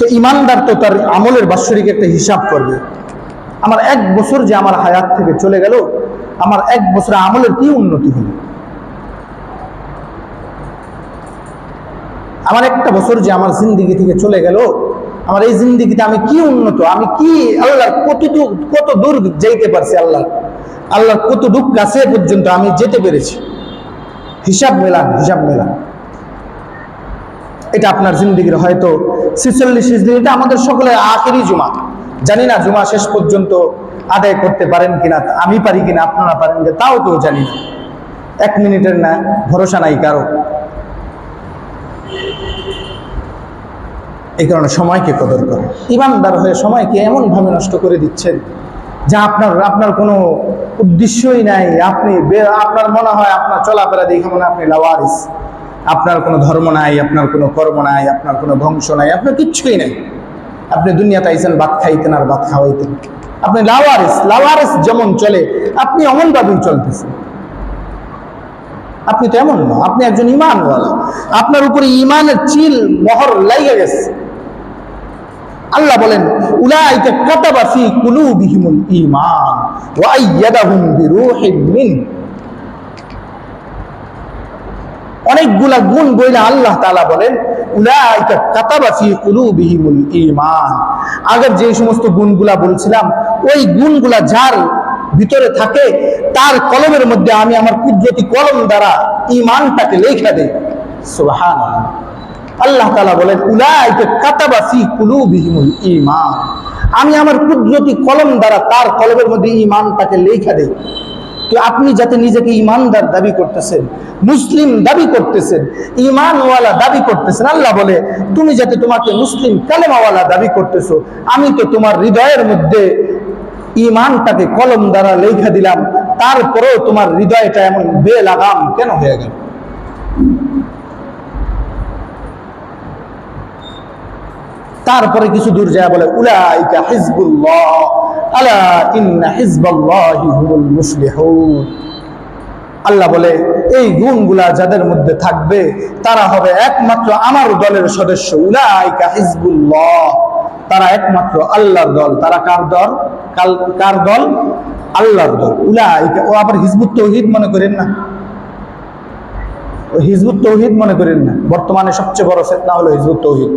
তো ইমানদার তো তার আমলের বাৎসরিক একটা হিসাব করবে। আমার এক বছর যে আমার হায়াত থেকে চলে গেল, আমার এক বছর আমলের কি উন্নতি হলো? আমার একটা বছর যে আমার জিন্দিগি থেকে চলে গেল, আমার এই জিন্দিগিতে আমি কি উন্নত, আমি কি আল্লাহর কতটুক কত দূর যাইতে পারছি আল্লাহ? আল্লাহর কতটুক কাছে পর্যন্ত আমি যেতে পেরেছি। হিসাব মেলান হিসাব মেলান। এটা আপনার জিন্দিগির হয়তো ছিচল্লিশ দিন এটা আমাদের সকলের আখেরই জুমা। জানি না জুমা শেষ পর্যন্ত আদায় করতে পারেন কিনা, আমি পারি কিনা, আপনারা পারেন কিনা, তাও কেউ জানি না। এক মিনিটের না, ভরসা নাই কারও। এই কারণে সময়কে কদর করে ইমানদার হয়ে সময়কে এমনভাবে নষ্ট করে দিচ্ছেন যা আপনার আপনার কোনো উদ্দেশ্যই নাই। আপনি আপনার মনে হয় আপনার চলাফেরা দেখে মনে আপনি লাওয়ারিস। আপনার কোনো ধর্ম নাই, আপনার কোনো কর্ম নাই, আপনার কোনো ধ্বংস নাই, আপনার কিচ্ছুই নাই। আপনি দুনিয়াতে আইসেন ভাত খাইতেন আর ভাত খাওয়াইতেন। আপনি লাওয়ারিস লাওয়ারিস যেমন চলে, আপনি অমনভাবেই চলতেছেন। আপনি তো এমন না, আপনি একজন ইমানওয়ালা। আপনার উপরে ইমানের চিল, মহর লাইগে গেছে। আল্লাহ বলেন, উলাইকা কাতাবা কুলুবিহিমুল ঈমান ওয়া আইয়াদাহুম মিন। অনেকগুলা গুণ বইলে আল্লাহ তালা বলেন আগের যে সমস্ত গুণগুলা বলছিলাম, ওই গুণগুলা যার ভিতরে থাকে, তার কলমের মধ্যে আমি আমার কুদরতি কলম দ্বারা ইমানটাকে লেখা দেই। সুবহানাল্লাহ। আল্লাহ তালা বলেন, উলাইকে কাতাবাসি কুলু কুলুবিহিমুল ঈমান। আমি আমার কুদরতি কলম দ্বারা তার কলমের মধ্যে ইমানটাকে লেখা দেই। তো আপনি যাতে নিজেকে ইমানদার দাবি করতেছেন, মুসলিম দাবি করতেছেন ইমানওয়ালা দাবি করতেছেন, আল্লাহ বলে, তুমি যাতে তোমাকে মুসলিম কালেমাওয়ালা দাবি করতেছো, আমি তো তোমার হৃদয়ের মধ্যে ইমানটাকে কলম দ্বারা লেখা দিলাম, তারপরেও তোমার হৃদয়টা এমন বে লাগাম কেন হয়ে গেল? তারপরে কিছু দূর যায় বলে, উলাইকা হিজবুল্লাহ, আলা ইন্না হিজবাল্লাহি হুমুল মুফলিহুন আল্লাহ বলে, এই গুণগুলা যাদের মধ্যে থাকবে, তারা হবে একমাত্র আমার দলের সদস্য। উলাইকা হিজবুল্লাহ, তারা একমাত্র আল্লাহর দল। তারা কার দল? কার দল? আল্লাহর দল। উলাইকা, ও আবার হিজবুত তৌহিদ মনে করেন না? হিজবুত তৌহিদ মনে করেন না? বর্তমানে সবচেয়ে বড় ফেতনা হলো হিজবুত তৌহিদ।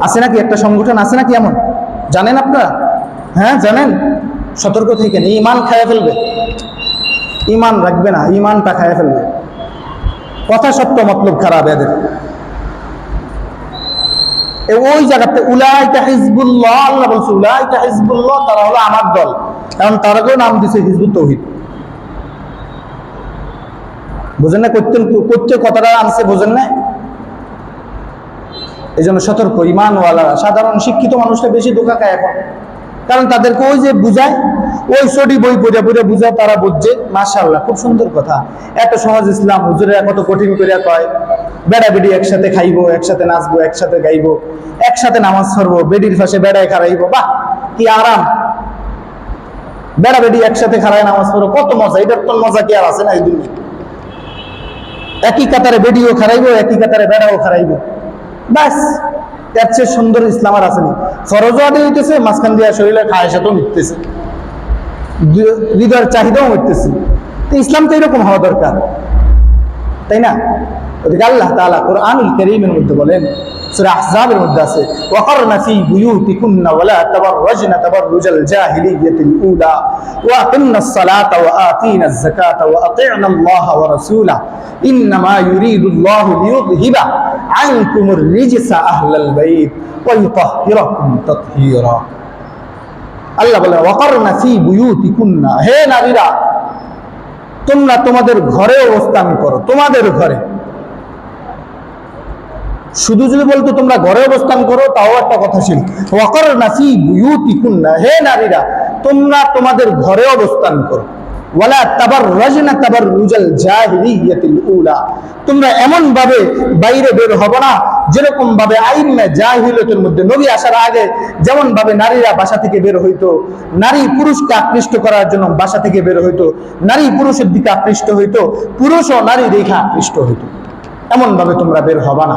আছে নাকি? একটা সংগঠন আছে নাকি এমন? জানেন আপনারা? হ্যাঁ জানেন? সতর্ক থেকে ইমান খায় ফেলবে। ইমান রাখবে না, ইমানটা খায় ফেলবে। কথা, সত্য, মতলব খারাপ এদের। ওই জায়গাতে উলাইকা হিজবুল্লাহ, আল্লাহ বলছে, উলাইকা হিজবুল্লাহ, তারা হলো আমার দল। কারণ তারাকেও নাম দিছে হিজবুল তৌহিদ। বোঝেন না করতেন করতে কথাটা আনছে, বোঝেন না? এই জন্য সতর্ক ইমানওয়ালারা সাধারণ শিক্ষিত মানুষটা বেশি ধোকা খায় এখন। কারণ তাদেরকে ওই যে বুঝায়, ওই সডি বই পড়ে পড়ে বুঝায় তারা বুঝছে মাশাল্লাহ খুব সুন্দর কথা। এত সহজ ইসলাম, হুজুরেরা কত কঠিন করিয়া কয়, বেড়া বেডি একসাথে খাইবো, একসাথে নাচবো, একসাথে গাইবো, একসাথে নামাজ পড়ব, বেডির পাশে বেড়ায় খারাইবো বাহ, কি আরাম। বেড়া বেডি একসাথে খারায় নামাজ পড়ব কত মজা, এটার তো মজা কি আর আছে না এই দুনিয়া একই কাতারে বেডিও খারাইবো একই কাতারে বেড়াও খারাইবো ব্যাস, এর চেয়ে সুন্দর ইসলাম আর আসেনি ফরজও আদি হইতেছে, মাঝখান দিয়ে শরীরের খায় সাথেও মিটতেছে হৃদয়ের চাহিদাও মিটতেছে। তো ইসলাম তো এরকম হওয়া দরকার। তাই না? আল্লাহ তালা কোরআনুল কারীমের মধ্যে বলেন সূরা আহজাবের মধ্যে আছে, ওয়াকারনা ফি বুয়ুতিকুন্না ওয়ালা তাবাররাজনা তাবাররুজাল জাহিলিয়াতিল উলা, ওয়া আকিমনাস সালাতা ওয়া আতিনাজ যাকাতা ওয়া আতি'না আল্লাহ ওয়া রাসূলা ইন্নামা ইউরিদুল্লাহু লিইউযহিবা আনকুমুর রিজসা আহলাল বাইত ওয়া ইউতাহহিরাকুম তাতহীরা. আল্লাহ বলে ওয়াকারনা ফি বুয়ুতিকুন্না, হে নারীরা, তোমরা তোমাদের ঘরে অবস্থান করো, তোমাদের ঘরে। শুধু যদি বলতো তোমরা ঘরে অবস্থান করো, তাও একটা কথা ছিল। ওয়াকর নাসি বুয়ুতিকুন্না হে নারীরা, তোমরা তোমাদের ঘরে অবস্থান করো। ওয়ালা তাবার রাজনা তাবার রুজাল জাহিলিয়াতিল উলা। তোমরা এমন ভাবে বাইরে বের হবে না যেরকম ভাবে আইন জাহিলিয়াতের মধ্যে নবী আসার আগে যেমন ভাবে নারীরা বাসা থেকে বের হইতো, নারী পুরুষকে আকৃষ্ট করার জন্য বাসা থেকে বের হইতো, নারী পুরুষের দিকে আকৃষ্ট হইতো, পুরুষ ও নারী দেখে আকৃষ্ট হইতো। এমন ভাবে তোমরা বের হবা না।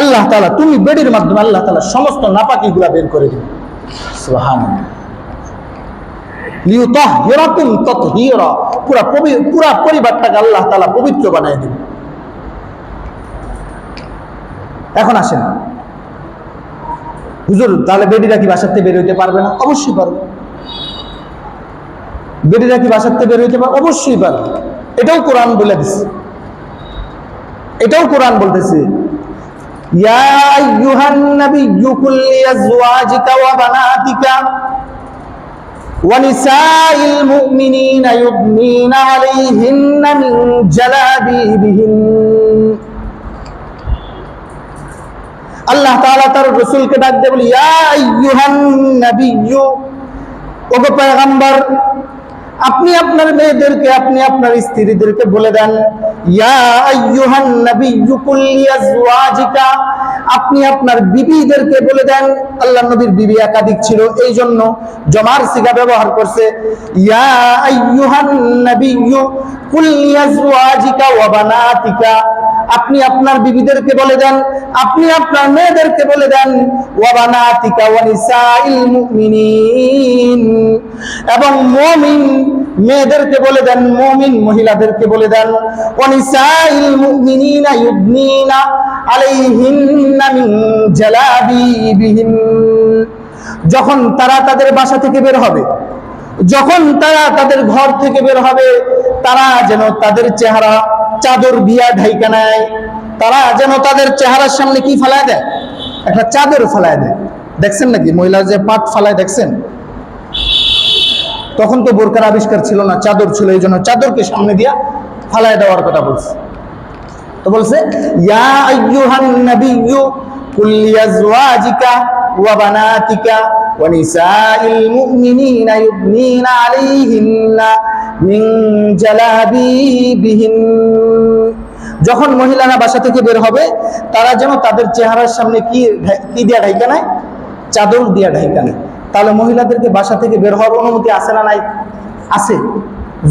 আল্লাহ তালা তুমি বেডির মাধ্যমে আল্লাহ তালা সমস্ত নাপাকিগুলা বের করে দিবে। পুরা পুরা পরিবারটাকে এখন আসেন। তাহলে বের হইতে পারবে না? অবশ্যই পারবে। বের হইতে পারবে? অবশ্যই পারবে। এটাও কোরআন বলে দিচ্ছে এটাও কোরআন বলতেছে ইয়া আইয়ুহান নাবিয়্যু কুল লিআজওয়াজিকা ওয়া বানাতিকা ونساء المؤمنين يضنين عليهن من جلابيبهن আল্লাহ তাআলা তার রাসূলকে ডাক দিয়ে বলি ইয়া আইয়ুহান নাবিয়্যু ওগো পয়গম্বর আপনি আপনার মেয়েদেরকে, আপনি আপনার স্ত্রীদেরকে বলে দেন আপনি আপনার বিবিদেরকে বলে দেন, আল্লাহ নবীর বিবি একাধিক ছিল এই জন্য জমার সিগা ব্যবহার করছে, ইয়া আইয়ুহান নবী কুল লিআজওয়াজিকা ওয়া বানাতিকা। আপনি আপনার বিবিদেরকে বলে দেন, আপনি আপনার মেয়েদেরকে বলে দেন ওয়াবানাতিকা ওয়া নিসাইল মুমিনিন। এবং মুমিন মেয়েদেরকে বলে দেন, মুমিন মহিলাদেরকে বলে দেন, ওয়া নিসাইল মুমিনিনা ইউদনিনা আলাইহিন্না মিন জালাবিবিহিন। যখন তারা তাদের বাসা থেকে বের হবে যখন তারা তাদের ঘর থেকে বের হবে, তারা যেন তাদের চেহারা চাদর দিয়া ঢাইকা নেয়। তারা যেন তাদের চেহারার সামনে কি ফেলায় দেয়? একটা চাদর ফেলায় দেয়। দেখছেন নাকি? মহিলা যে পাট ফালায়, দেখছেন? তখন তো বোরকার আবিষ্কার ছিল না, চাদর ছিল, এই জন্য চাদরকে সামনে দিয়া ফালায় দেওয়ার কথা বলছে। তো বলছে, ইয়া আইয়ুহান নাবিয়্যু, কুল লিআজওয়াজিকা ওয়া নিসাইল মুমিনিনা ইউদনিনা আলাইহিন্না মিন জালাবিবিহিন যখন মহিলারা বাসা থেকে বের হবে, তারা যেন তাদের চেহারার সামনে কি কি দিয়া ঢাইকা নেয়? চাদর দিয়া ঢাইকা নেয়। তাহলে মহিলাদেরকে বাসা থেকে বের হওয়ার অনুমতি আছে না নাই? আছে।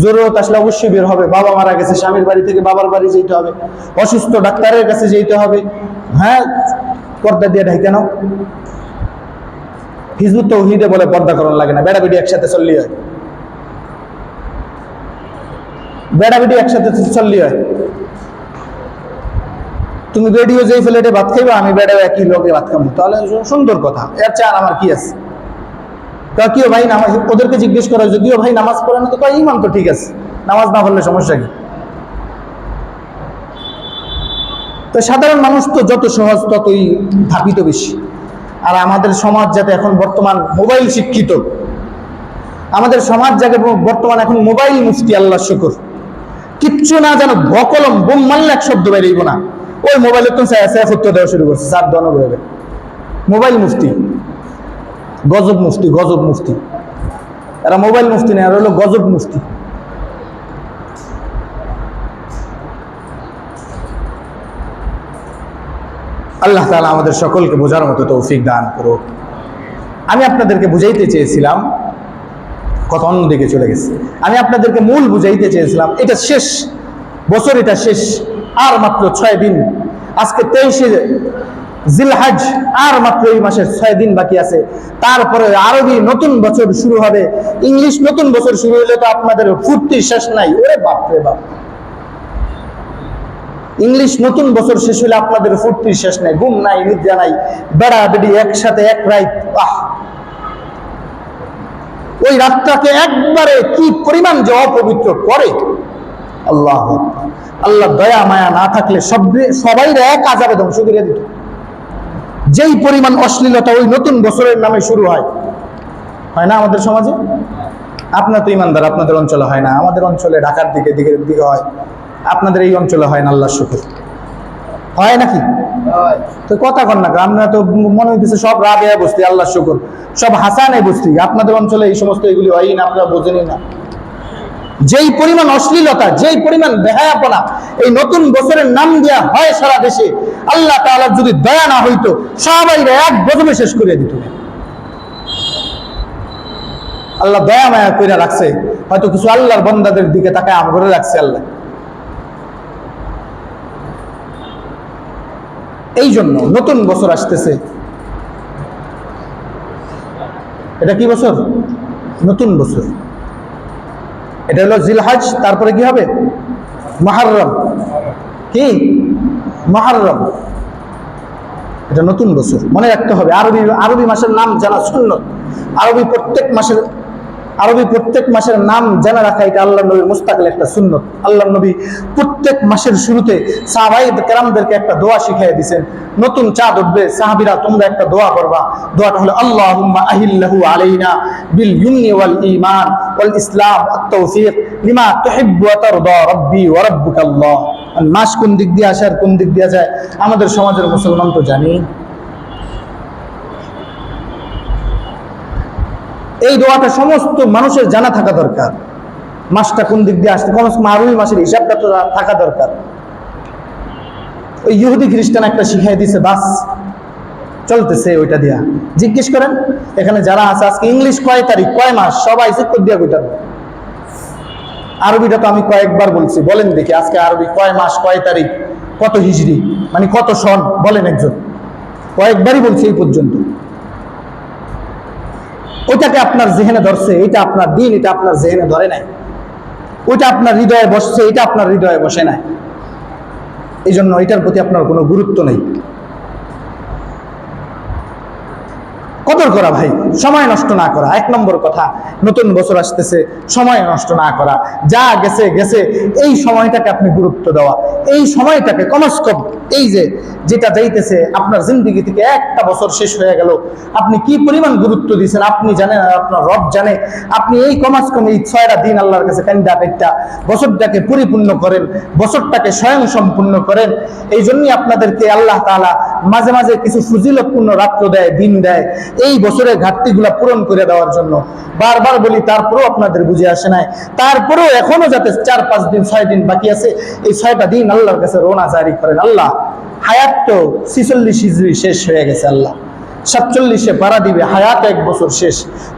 জরুরত আসলে অবশ্যই বের হবে। বাবা মারা গেছে, স্বামীর বাড়ি থেকে বাবার বাড়ি যেতে হবে। অসুস্থ ডাক্তারের কাছে যেতে হবে। হ্যাঁ পর্দা দিয়ে ঢাইকে নাও। হিজবুত তৌহিদে বলে পর্দা করার লাগে না। বেড়া বেড়ি একসাথে চললি হয়। বেড়া বেড়ি একসাথে চললি হয়। তুমি বেডিও যেই ফ্লেটে ভাত খাইবা, আমি বেড়াও একই লোকে ভাত খাব তাহলে সুন্দর কথা। এর চার আমার কি আছে? তা কিও ভাই নামাজ ওদেরকে জিজ্ঞেস করা যদিও ভাই, নামাজ পড়ে না? তো কয়, ইমান তো ঠিক আছে। নামাজ না পড়লে সমস্যা কি? তো সাধারণ মানুষ তো যত সহজ, ততই ধাপিত বেশি। আর আমাদের সমাজ যাতে এখন বর্তমান মোবাইল শিক্ষিত। আমাদের সমাজ যাকে বর্তমান এখন মোবাইল মুফতি আল্লাহ শুকুর। কিচ্ছু না যেন ভকলম বোম মারলে এক শব্দ বেরিয়েব না। ওই মোবাইলে তো দেওয়া শুরু করছে চার দন মোবাইল মুফতি, গজব মুফতি গজব মুফতি। এরা মোবাইল মুফতি নেই আর হলো গজব মুফতি। আল্লাহ তাআলা আমাদের সকলকে বোঝার মতো তৌফিক দান করুক। আমি আপনাদেরকে বুঝাইতে চেয়েছিলাম, কথা অন্যদিকে চলে গেছে। আমি আপনাদেরকে মূল বুঝাইতে চেয়েছিলাম, এটা শেষ, বছর এটা শেষ, আর মাত্র ছয় দিন। আজকে তেইশে জিলহাজ, আর মাত্র এই মাসের ছয় দিন বাকি আছে। তারপরে আরবি নতুন বছর শুরু হবে, ইংলিশ নতুন বছর শুরু হলে তো আপনাদের ফুর্তির শেষ নাই। ওরে বাপ রে বাপ। ইংলিশ নতুন বছর শেষ হলে আপনাদের ফুর্তির শেষ নাই, ঘুম নাই, নিদ্রা নাই, বেড়া বেড়ি একসাথে এক রাত, আহ। ওই রাতটাকে একবারে কি পরিমাণ যে অপবিত্র করে? আল্লাহ আল্লাহ দয়া, মায়া না থাকলে সব সবাই এক আজাবে ধ্বংস করে দিত। যেই পরিমাণ অশ্লীলতা ওই নতুন বছরের নামে শুরু হয়। হয় না আমাদের সমাজে? আপনার তো ইমানদার, আপনাদের অঞ্চলে হয় না। আমাদের অঞ্চলে ঢাকার দিকে দিকে দিকে হয়। আপনাদের এই অঞ্চলে হয় না আল্লাহ শুকুর। হয় নাকি? তো কথা কন না আমরা তো মনে হইতেছে সব রাবেয়া বস্তি আল্লাহ শুকর। সব হাসানে বস্তি, আপনাদের অঞ্চলে এই সমস্ত এগুলি হয় না আপনারা বোঝেনই না। যেই পরিমাণ অশ্লীলতা, যেই পরিমাণ বেহায়াপনা, এই নতুন বছরের নাম দেওয়া হয় সারা দেশে, আল্লাহ তাআলার যদি দয়া না হইতো সবাই এক বদমে শেষ করে দিত। আল্লাহ দয়া মায়া করে রাখছে, হয়তো কিছু আল্লাহর বন্দাদের দিকে তাকে আম করে রাখছে আল্লাহ। এই জন্য নতুন বছর আসতেছে। এটা কি বছর? নতুন বছর। এটা হলো জিলহাজ, তারপরে কি হবে? মহারম। কি? মহারম। এটা নতুন বছর। মনে রাখতে হবে, আরবি আরবি মাসের নাম জানা শূন্য আরবি প্রত্যেক মাসের আরবি প্রত্যেক মাসের নাম জানা রাখা, এটা আল্লাহ নবী মুস্তাকিল একটা সুন্নত। আল্লাহ নবী প্রত্যেক মাসের শুরুতে সাহাবাই কেরামদেরকে একটা দোয়া শিখাই দিয়েছেন। নতুন চাঁদ উঠবে, সাহাবিরা তোমরা একটা দোয়া করবা দোয়াটা হলো আল্লাহ আহিল্লাহু আলাইনা বিল ইউমনি ওয়াল ঈমান ওয়াল ইসলাম তাওফীক লিমা তুহিব্বু ওয়া রাব্বি ওয়া রাব্বুকাল্লাহ। মাস কোন দিক দিয়ে আসে আর কোন দিক দিয়ে যায়, আমাদের সমাজের মুসলমান তো জানি এই দোয়াটা সমস্ত মানুষের জানা থাকা দরকার। মাসটা কোন দিক দিয়ে আসছে কমস কম আরবি মাসের হিসাবটা তো থাকা দরকার। ওই ইহুদি খ্রিস্টান একটা শিখাই দিছে, বাস, চলতেছে ওইটা দিয়া। জিজ্ঞেস করেন, এখানে যারা আছে, আজকে ইংলিশ কয় তারিখ, কয় মাস? সবাই চেক দিয়া কইটা আরবিটা তো আমি কয়েকবার বলছি, বলেন দেখি আজকে আরবি কয় মাস, কয় তারিখ, কত হিজড়ি মানে কত সন, বলেন একজন। কয়েকবারই বলছি এই পর্যন্ত। ওইটাকে আপনার জেহেনে ধরছে, এটা আপনার দিন, এটা আপনার জেহেনে ধরে নাই। ওইটা আপনার হৃদয়ে বসছে, এটা আপনার হৃদয়ে বসে নাই। এই জন্য এটার প্রতি আপনার কোনো গুরুত্ব নেই। কদর করা ভাই, সময় নষ্ট না করা। এক নম্বর কথা, নতুন বছর আসতেছে, সময় নষ্ট না করা। যা গেছে গেছে, এই সময়টাকে আপনি গুরুত্ব দেওয়া। এই সময়টাকে কমস কম এই যে যেটা যাইতেছে, আপনার জিন্দগি থেকে একটা বছর শেষ হয়ে গেল। আপনি কি পরিমাণ গুরুত্ব দিয়েছেন? আপনি জানেন আপনার রব জানে। আপনি এই কমাস কম এই ছয়টা দিন আল্লাহর কাছে কান্দা পেটটা। বছরটাকে পরিপূর্ণ করেন, বছরটাকে স্বয়ং সম্পূর্ণ করেন। এই জন্যই আপনাদেরকে আল্লাহ তাআলা মাঝে মাঝে কিছু সুজিলপূর্ণ রাত্র দেয়, দিন দেয়, এই বছরের ঘাটতিগুলা পূরণ করে দেওয়ার জন্য। বারবার বলি, তারপরেও আপনাদের বুঝে আসে নাই। তারপরেও এখনও যাতে চার, পাঁচ দিন, ছয় দিন বাকি আছে, এই ছয়টা দিন আল্লাহর কাছে রোনা জারি করেন। আল্লাহ, হায়াত তো ছিচল্লিশ হিজড়ি শেষ হয়ে গেছে, আল্লাহ। সাতচল্লিশে পাড়া দিবে, হায়াত এক বছর শেষ।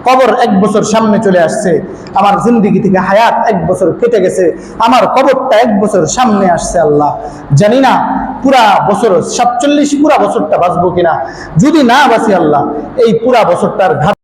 কবর এক বছর সামনে চলে আসছে। আমার জিন্দিগি থেকে হায়াত এক বছর কেটে গেছে। আমার কবরটা এক বছর সামনে আসছে আল্লাহ। জানি না পুরা বছর, সাতচল্লিশ পুরা বছরটা বাঁচবো কিনা। যদি না বাঁচি আল্লাহ, এই পুরা বছরটার ঘাট